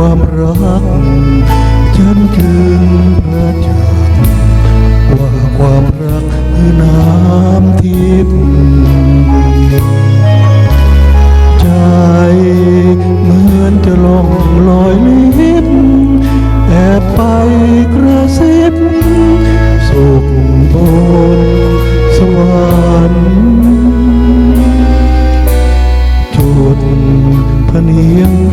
ความรักฉันถึงประจักว่าความรักคือน้ำทิพย์ใจเหมือนจะลองลอยลิบแอบไปกระซิบสุขบนสวรรค์จุดพเนียง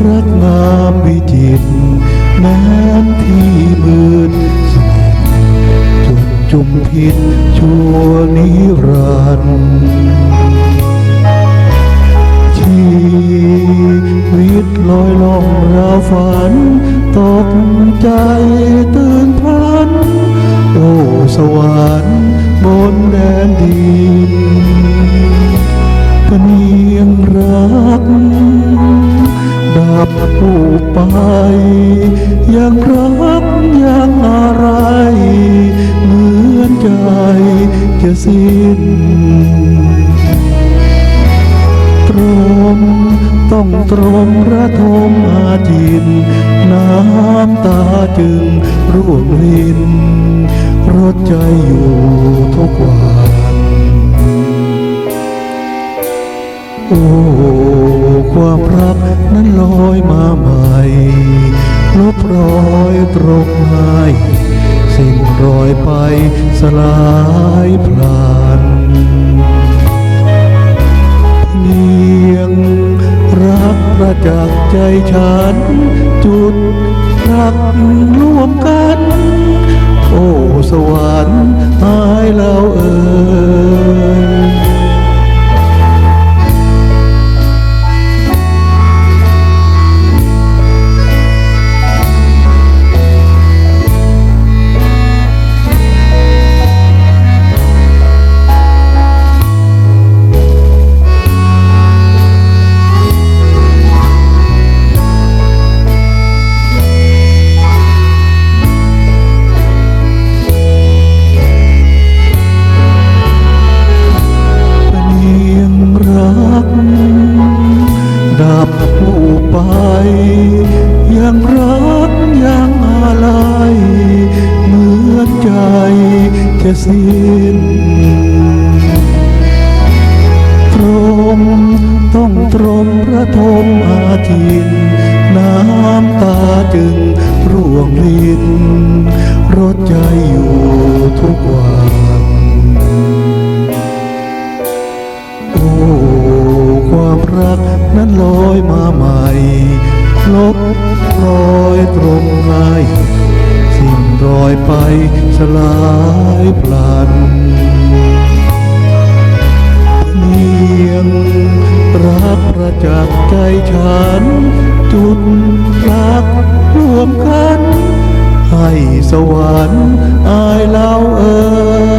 จุมพิษชั่วนิรันดร์ชีวิตลอยล่องราฝัน ตกใจตื่นพลัน โอ้สวรรค์บนแดนดินพะเนียงรัก ดับผู้ไปยังรัก ใจจะสิ้นตรมต้องตรมระทมอาจิน น้ำตาจึงร่วงรินรดใจอยู่ทุกวันโอ้ความรักนั้นลอยมาใหม่ลบรอยตรงให้สิ้น ลอยไปสลายพลันเพียงรักประจักษ์ใจฉัน จุดรักร่วมกัน โอ้สวรรค์หายแล้วเอ่ย สิ้นตรมต้องตรมระทมอาทินน้ำตาจึงร่วงรินรดใจอยู่ทุกวันโอ้ความรักนั้นลอยมาใหม่ลบรอยตรง ยพลันเพียงรักประจักษ์ใจฉัน จุดรักรวมกัน ให้สวรรค์อายเล่าเอ่